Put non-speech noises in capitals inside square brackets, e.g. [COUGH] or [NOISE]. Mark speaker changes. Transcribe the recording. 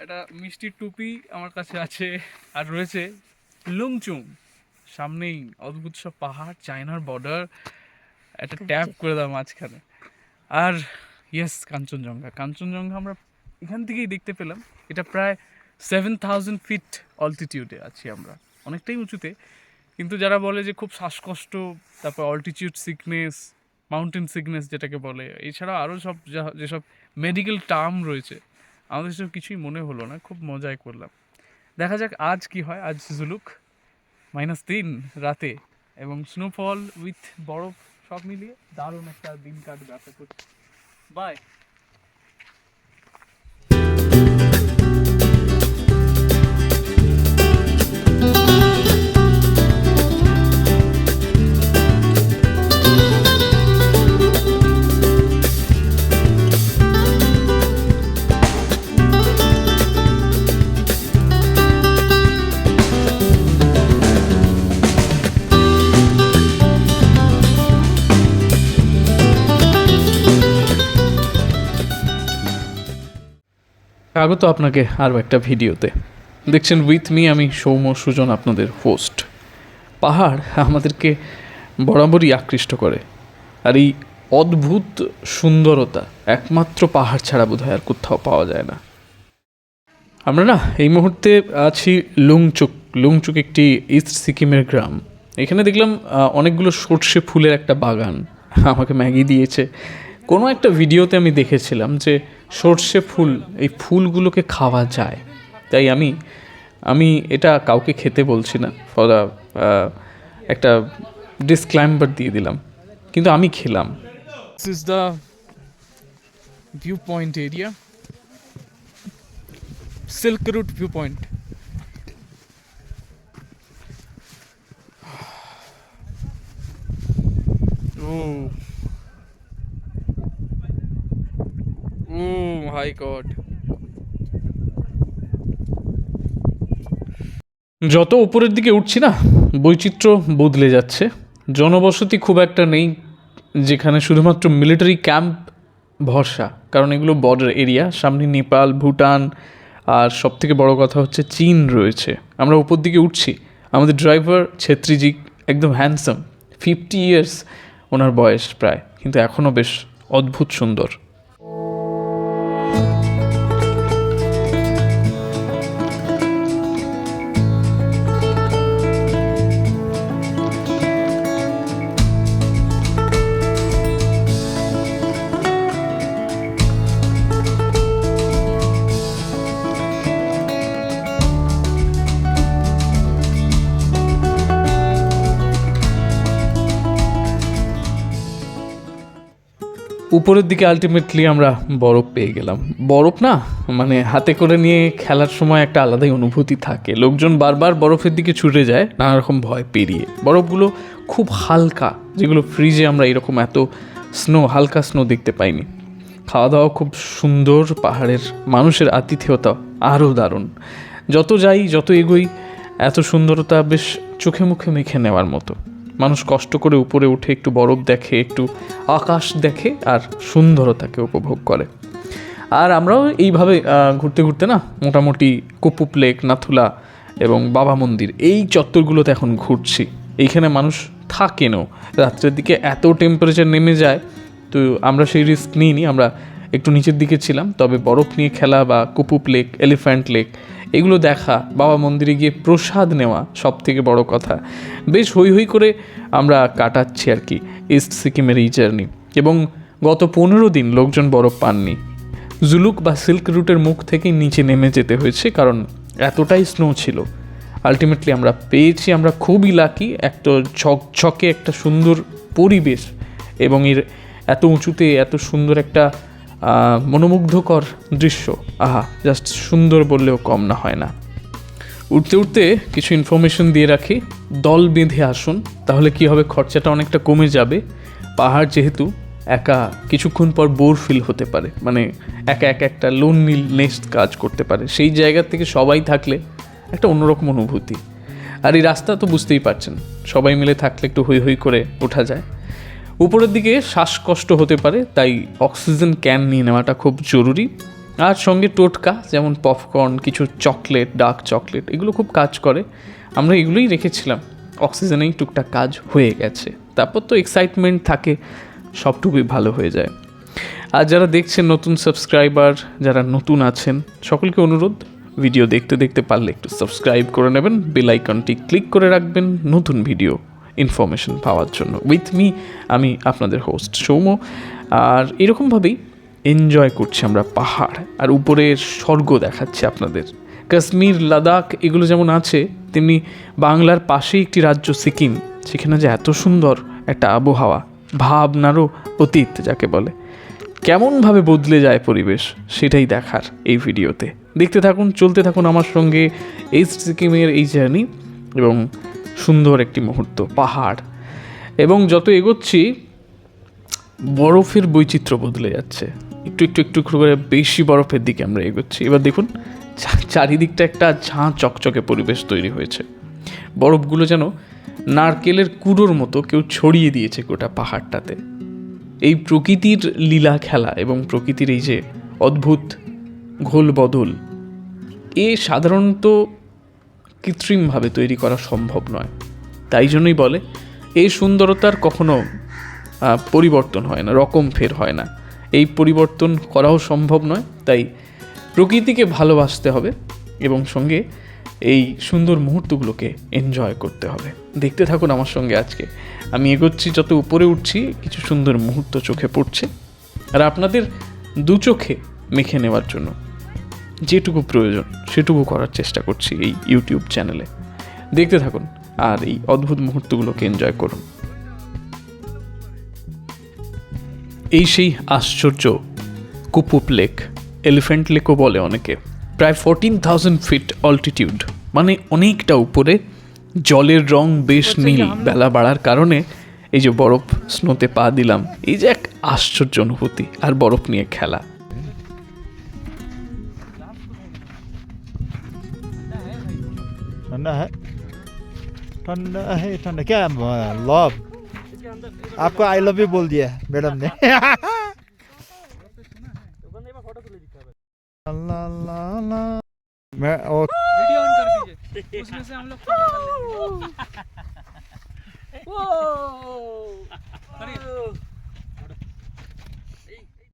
Speaker 1: একটা মিষ্টির টুপি আমার কাছে আছে আর রয়েছে লুংচুং। সামনেই অদ্ভুত সব পাহাড় চায়নার বর্ডার একটা ট্যাপ করে দাও মাঝখানে। আর ইয়েস কাঞ্চনজঙ্ঘা। কাঞ্চনজঙ্ঘা আমরা এখান থেকেই দেখতে পেলাম। এটা প্রায় সেভেন থাউজেন্ড ফিট অলটিটিউডে আছি আমরা। অনেকটাই উঁচুতে। কিন্তু যারা বলে যে খুব শ্বাসকষ্ট তারপর অলটিটিউড সিকনেস মাউন্টেন সিকনেস যেটাকে বলে এছাড়া আরও সব যা- যেসব মেডিকেল টার্ম রয়েছে আমাদের সব কিছুই মনে হলো না, খুব মজাই করলাম। দেখা যাক আজ কি হয়, আজ জুলুক। মাইনাস তিন রাতে এবং স্নোফল উইথ বরফ সব মিলিয়ে দারুণ একটা দিন কাটবে, আশা করছি। বাই স্বাগত আপনাকে আরও একটা ভিডিওতে। দেখছেন উইথ মি আমি সৌম্য সুজন, আপনাদের হোস্ট পাহাড় আমাদেরকে বরাবরই আকৃষ্ট করে, আর এই অদ্ভুত সুন্দরতা একমাত্র পাহাড় ছাড়া বোধহয় আর কোথাও পাওয়া যায় না। আমরা না এই মুহূর্তে আছি লুংচুক লুংচুক একটি ইস্ট সিকিমের গ্রাম। এখানে দেখলাম অনেকগুলো সর্ষে ফুলের একটা বাগান। আমাকে ম্যাগি দিয়েছে কোনো একটা ভিডিওতে আমি দেখেছিলাম যে সর্ষে ফুল, এই ফুলগুলোকে খাওয়া যায়। তাই আমি আমি এটা কাউকে খেতে বলছি না ফর একটা ডিসক্লাইম্বার দিয়ে দিলাম। কিন্তু আমি খেলাম। Is the view point area silk route view point Oh my god. যত উপরের দিকে উঠছি না, বৈচিত্র্য বদলে যাচ্ছে। জনবসতি খুব একটা নেই, যেখানে শুধুমাত্র মিলিটারি ক্যাম্প ভরসা। কারণ এগুলো বর্ডার এরিয়া সামনে নেপাল, ভুটান, আর সব থেকে বড় কথা হচ্ছে চীন রয়েছে। আমরা উপর দিকে উঠছি, আমাদের ড্রাইভার ছেত্রীজি একদম হ্যান্ডসাম ফিফটি ইয়ার্স ওনার বয়স প্রায়, কিন্তু এখনও বেশ অদ্ভুত সুন্দর। উপরের দিকে আলটিমেটলি আমরা বরফ পেয়ে গেলাম। বরফ না মানে হাতে করে নিয়ে খেলার সময় একটা আলাদাই অনুভূতি থাকে। লোকজন বারবার বরফের দিকে ছুটে যায় নানা রকম ভয় পেরিয়ে। বরফগুলো খুব হালকা, যেগুলো ফ্রিজে আমরা এরকম এত স্নো হালকা স্নো দেখতে পাইনি। খাওয়া দাওয়া খুব সুন্দর, পাহাড়ের মানুষের আতিথেয়তা আরও দারুণ। যত যাই, যত এগোই, এত সুন্দরতা বেশ চোখে মুখে মেখে নেওয়ার মতো। মানুষ কষ্ট করে উপরে উঠে একটু বরফ দেখে, একটু আকাশ দেখে আর সুন্দরতাকে উপভোগ করে। আর আমরাও এইভাবে ঘুরতে ঘুরতে না মোটামুটি কুপুপ লেক, নাথুলা এবং বাবা মন্দির এই চত্বরগুলোতে এখন ঘুরছি। এইখানে মানুষ থাকেনও। রাত্রের দিকে এত টেম্পারেচার নেমে যায়, তো আমরা সেই রিস্ক নিইনি, আমরা একটু নিচের দিকে ছিলাম, তবে বরফ নিয়ে খেলা বা কুপুপ লেক এলিফ্যান্ট লেক এগুলো দেখা, বাবা মন্দিরে গিয়ে প্রসাদ নেওয়া সব থেকে বড় কথা। বেশ হই হই করে আমরা কাটাচ্ছি আর কি ইস্ট সিকিমের এই জার্নি এবং গত পনেরো দিন লোকজন বরফ পাননি। জুলুক বা সিল্ক রুটের মুখ থেকেই নিচে নেমে যেতে হয়েছে কারণ এতটাই স্নো ছিল। আলটিমেটলি আমরা পেয়েছি, আমরা খুবই লাকি একটা ঝকঝকে একটা সুন্দর পরিবেশ এবং এর এত উঁচুতে এত সুন্দর একটা মনোমুগ্ধকর দৃশ্য। আহা জাস্ট সুন্দর বললেও কম না, হয় না। উঠতে উঠতে কিছু ইনফরমেশন দিয়ে রাখি। দল বেঁধে আসুন, তাহলে কি হবে? খরচাটা অনেকটা কমে যাবে। পাহাড় যেহেতু, একা কিছুক্ষণ পর বোর ফিল হতে পারে। মানে একা একা একটা লোন নেস্ট কাজ করতে পারে। সেই জায়গা থেকে সবাই থাকলে একটা অন্যরকম অনুভূতি। আর এই রাস্তা তো বুঝতেই পারছেন। সবাই মিলে থাকলে একটু হই হই করে ওঠা যায়। উপরের দিকে শ্বাসকষ্ট হতে পারে, তাই অক্সিজেন ক্যান নিয়ে নেওয়াটা খুব জরুরি। আর সঙ্গে টোটকা, যেমন পপকর্ন, কিছু চকলেট, ডার্ক চকলেট, এগুলো খুব কাজ করে। আমরা এগুলোই রেখেছিলাম। অক্সিজেনেই টুকটাক কাজ হয়ে গেছে। তারপর তো এক্সাইটমেন্ট থাকে, সবটুকুই ভালো হয়ে যায়। আর যারা দেখছেন নতুন সাবস্ক্রাইবার যারা নতুন আছেন, সকলকে অনুরোধ ভিডিও দেখতে দেখতে পারলে একটু সাবস্ক্রাইব করে নেবেন বেল আইকনটি ক্লিক করে রাখবেন, নতুন ভিডিও ইনফরমেশন পাওয়ার জন্য। উইথ মি আমি আপনাদের হোস্ট সৌম্য। আর এরকমভাবেই এনজয় করছি আমরা পাহাড়। আর উপরের স্বর্গ দেখাচ্ছি আপনাদের। কাশ্মীর, লাদাখ, এগুলো যেমন আছে, তেমনি বাংলার পাশেই একটি রাজ্য সিকিম, সেখানে যে এত সুন্দর একটা আবহাওয়া, ভাবনারও অতীত যাকে বলে। কেমনভাবে বদলে যায় পরিবেশ, সেটাই দেখার এই ভিডিওতে। দেখতে থাকুন, চলতে থাকুন আমার সঙ্গে এই সিকিমের এই জার্নি এবং সুন্দর একটি মুহূর্ত, পাহাড়। এবং যত এগোচ্ছি, বরফের বৈচিত্র্য বদলে যাচ্ছে। একটু একটু একটু করে বেশি বরফের দিকে আমরা এগোচ্ছি। এবার দেখুন চারিদিকটা একটা ঝাঁ চকচকে পরিবেশ তৈরি হয়েছে। বরফগুলো যেন নারকেলের কুড়োর মতো কেউ ছড়িয়ে দিয়েছে গোটা পাহাড়টাতে। এই প্রকৃতির লীলা খেলা এবং প্রকৃতির এই যে অদ্ভুত ঘোল বদল, এ সাধারণত কৃত্রিমভাবে তৈরি করা সম্ভব নয়। তাই জন্যই বলে, এই সুন্দরতার কখনো পরিবর্তন হয় না, রকম ফের হয় না। এই পরিবর্তন করাও সম্ভব নয়, তাই প্রকৃতিকে ভালোবাসতে হবে এবং সঙ্গে এই সুন্দর মুহূর্তগুলোকে এনজয় করতে হবে। দেখতে থাকুন আমার সঙ্গে আজকে। আমি এগোচ্ছি, যত উপরে উঠছি, কিছু সুন্দর মুহূর্ত চোখে পড়ছে। আর আপনাদের দু চোখে মেখে নেওয়ার জন্য। যেটুকু প্রয়োজন সেটুকু করার চেষ্টা করছি এই ইউটিউব চ্যানেলে দেখতে থাকুন আর এই অদ্ভুত মুহূর্তগুলোকে এনজয় করুন। এই সেই আশ্চর্য কুপুপ লেক এলিফ্যান্ট লেকও বলে অনেকে। প্রায় ফোরটিন থাউজেন্ড ফিট অল্টিটিউড মানে অনেকটা উপরে। জলের রং বেশ নীল বেলা বাড়ার কারণে এই যে বরফ স্নোতে পা দিলাম এই যে এক আশ্চর্য অনুভূতি আর বরফ নিয়ে খেলা।
Speaker 2: ठंडा है। ठंडा है ठंडा। क्या लव? आपको आई लव यू बोल दिया मैडम ने। ला ला ला मैं ओ
Speaker 3: वीडियो ऑन कर दीजिए। उसमें से हम लोग [LAUGHS]